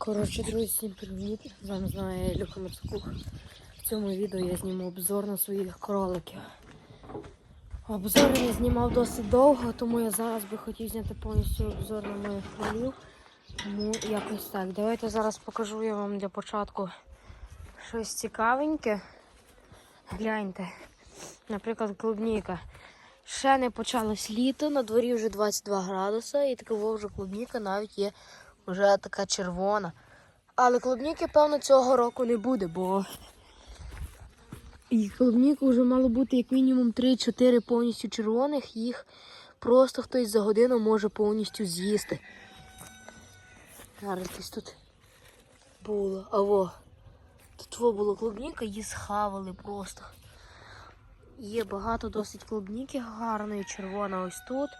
Коротше, друзі, всім привіт! З вами знову я Ілюха Мацкух. В цьому відео я зніму обзор на своїх кроликів. Обзор я знімав досить довго, тому я зараз би хотів зняти повністю обзор на моїх кролів. Тому якось так. Давайте зараз покажу я вам для початку щось цікавеньке. Гляньте. Наприклад, клубніка. Ще не почалось літо, на дворі вже 22 градуси, і такого вже клубніка навіть є вже така червона. Але клубніки, певно, цього року не буде, бо і клубніку вже мало бути як мінімум 3-4 повністю червоних, їх просто хтось за годину може повністю з'їсти. Зараз десь тут було. Аво. Тут во було клубніка, її схавали просто. Є багато досить клубніки гарної, червона ось тут.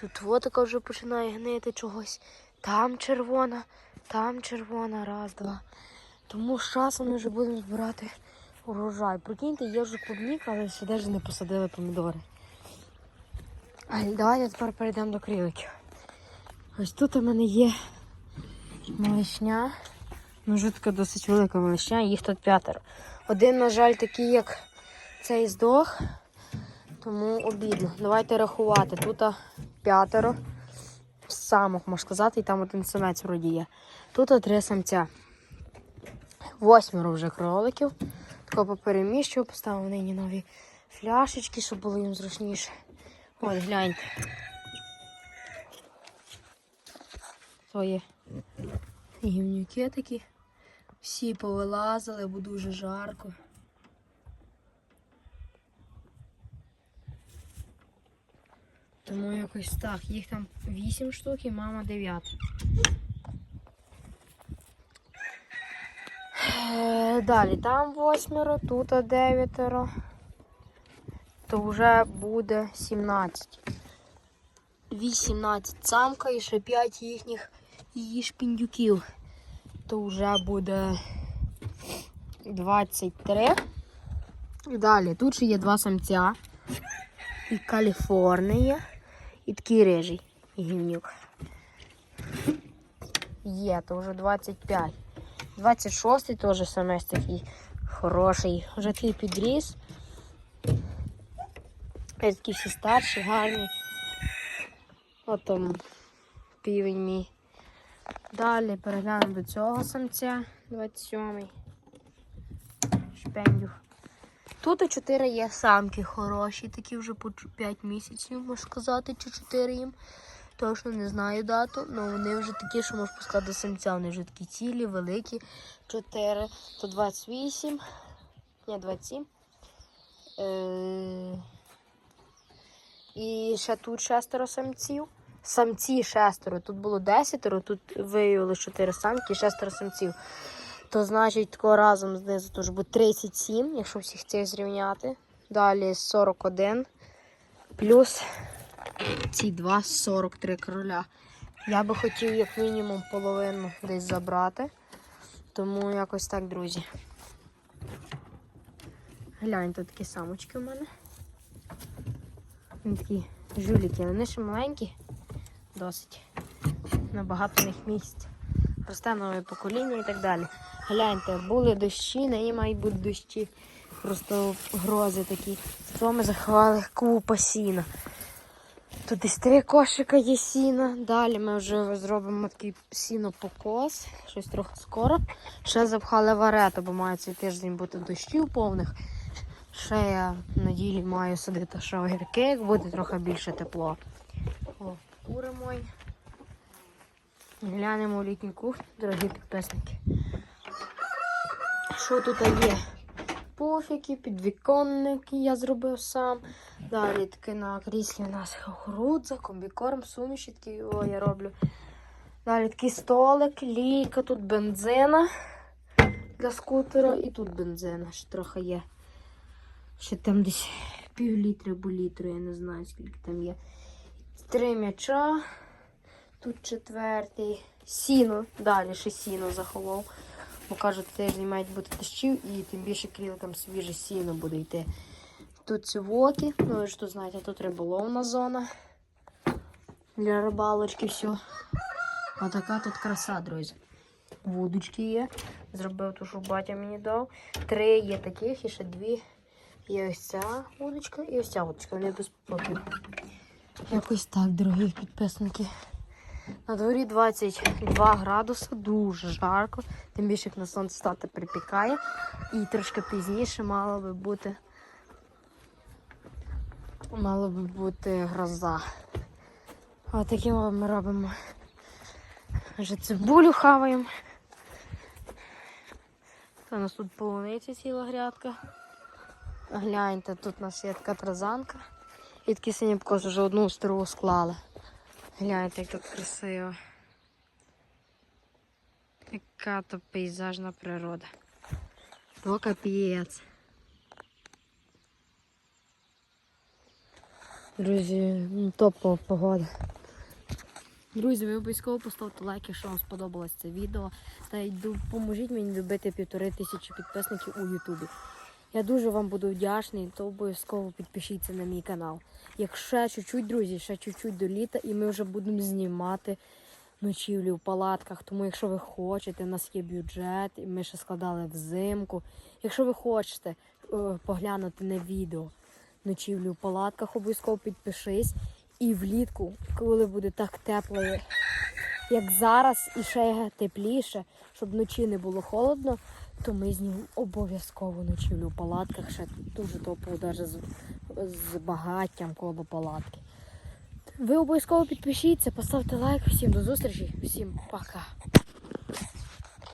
Тут во така вже починає гнити чогось. Там червона, там червона, раз, два. Тому з часом ми вже будемо збирати урожай. Прикиньте, є вже клубніка, але ще навіть не посадили помідори. А давайте тепер перейдемо до криликів. Ось тут у мене є малишня. Ну, вже така досить велика малишня, їх тут п'ятеро. Один, на жаль, такий, як цей здох, тому обідно. Давайте рахувати. Тут п'ятеро самок, можна сказати, і там один самець вроді є. Тут три самця. Восьмеро вже кроликів. Тако попереміщував, поставив нині нові фляшечки, щоб було їм зручніше. От, гляньте. То є гівнюки такі. Всі повилазили, бо дуже жарко. Тому якось так. Їх там 8 штук і мама 9. Е, Далі там восьмеро, тут дев'ятеро. То вже буде 17. 18 самка і ще 5 їхніх її шпіндюків. То вже буде 23. І далі тут ще є два самця. І Каліфорнія. І такий рижий гівнюк. Є, то вже 25. 26-й теж самець такий хороший. Вже такий підріс. Ось Такі всі старші, гарні. От там півень мій. Далі переглянемо до цього самця 27-й. Шпендюх. Тут 4 є самки хороші, такі вже по 5 місяців, можна сказати, чи 4 їм. Точно не знаю дату, але вони вже такі, що можна сказати, до самця. Вони вже такі цілі, великі. 4, то 28, ні, 27. Е... І ще тут шестеро самців. Самці шестеро. Тут було 10, тут виявили 4 самки і шестеро самців. То значить, такого разом знизу теж буде 37, якщо всіх цих зрівняти. Далі 41. Плюс ці два 43 короля. Я би хотів як мінімум половину десь забрати. Тому якось так, друзі. Гляньте, такі самочки в мене. Вони такі жуліки, вони ще маленькі, досить. Набагато в них місць. Росте нове покоління і так далі. Гляньте, були дощі, нині мають бути дощі. Просто грози такі. З ми заховали купа сіна. Тут десь три кошика є сіна. Далі ми вже зробимо такий сінопокос, щось трохи скоро. Ще запхали варето, бо має цей тиждень бути дощів повних. Ще я в неділі маю садити ще огірки, як буде трохи більше тепло. О, кури. Глянемо в літню кухню, дорогі підписники. Що тут є? Пуфіки, підвіконники я зробив сам. Далі таке на кріслі у нас кукурудза, комбікорм, суміші такі о, я роблю. Далі такий столик, лійка, тут бензина для скутера і тут бензина ще трохи є. Ще там десь пів літри або літру, я не знаю скільки там є. Три м'яча. Тут четвертий. Сіно. Далі ще сіно заховав. Бо кажуть, тиждень мають бути дощів і тим більше крілкам свіже сіно буде йти. Тут цивоки, ну ви ж тут знаєте, тут риболовна зона для рибалочки все. Отака тут краса, друзі. вудочки є. Зробив ту, що батя мені дав. Три є таких і ще дві. Є ось ця вудочка і ось ця вудочка. Вони без попів. Якось так, дорогі підписники. На дворі 22 градуси, дуже жарко. Тим більше як на сонце стати припікає. І трошки пізніше мало би бути. Мало би бути гроза. Ось таким ми робимо. Вже цибулю хаваємо. Це у нас тут полуниця ціла грядка. Гляньте, тут у нас є така тразанка. І такі сині вже одну стару склали. Гляньте, як тут красиво. Яка то пейзажна природа. То капець. Друзі, ну, топова погода. Друзі, ви обов'язково поставте лайк, якщо вам сподобалось це відео. Та й допоможіть мені добити півтори тисячі підписників у Ютубі. Я дуже вам буду вдячний, то обов'язково підпишіться на мій канал. Якщо чуть-чуть, друзі, ще чуть-чуть до літа, і ми вже будемо знімати ночівлі в палатках. Тому, якщо ви хочете, у нас є бюджет, і ми ще складали взимку. Якщо ви хочете е, поглянути на відео ночівлі в палатках, обов'язково підпишись. І влітку, коли буде так тепло, як зараз, і ще тепліше, щоб вночі не було холодно, то ми з ним обов'язково ночівлю в палатках, ще дуже топово, навіть з, з багаттям коло палатки. Ви обов'язково підпишіться, поставте лайк. Всім до зустрічі, всім пока.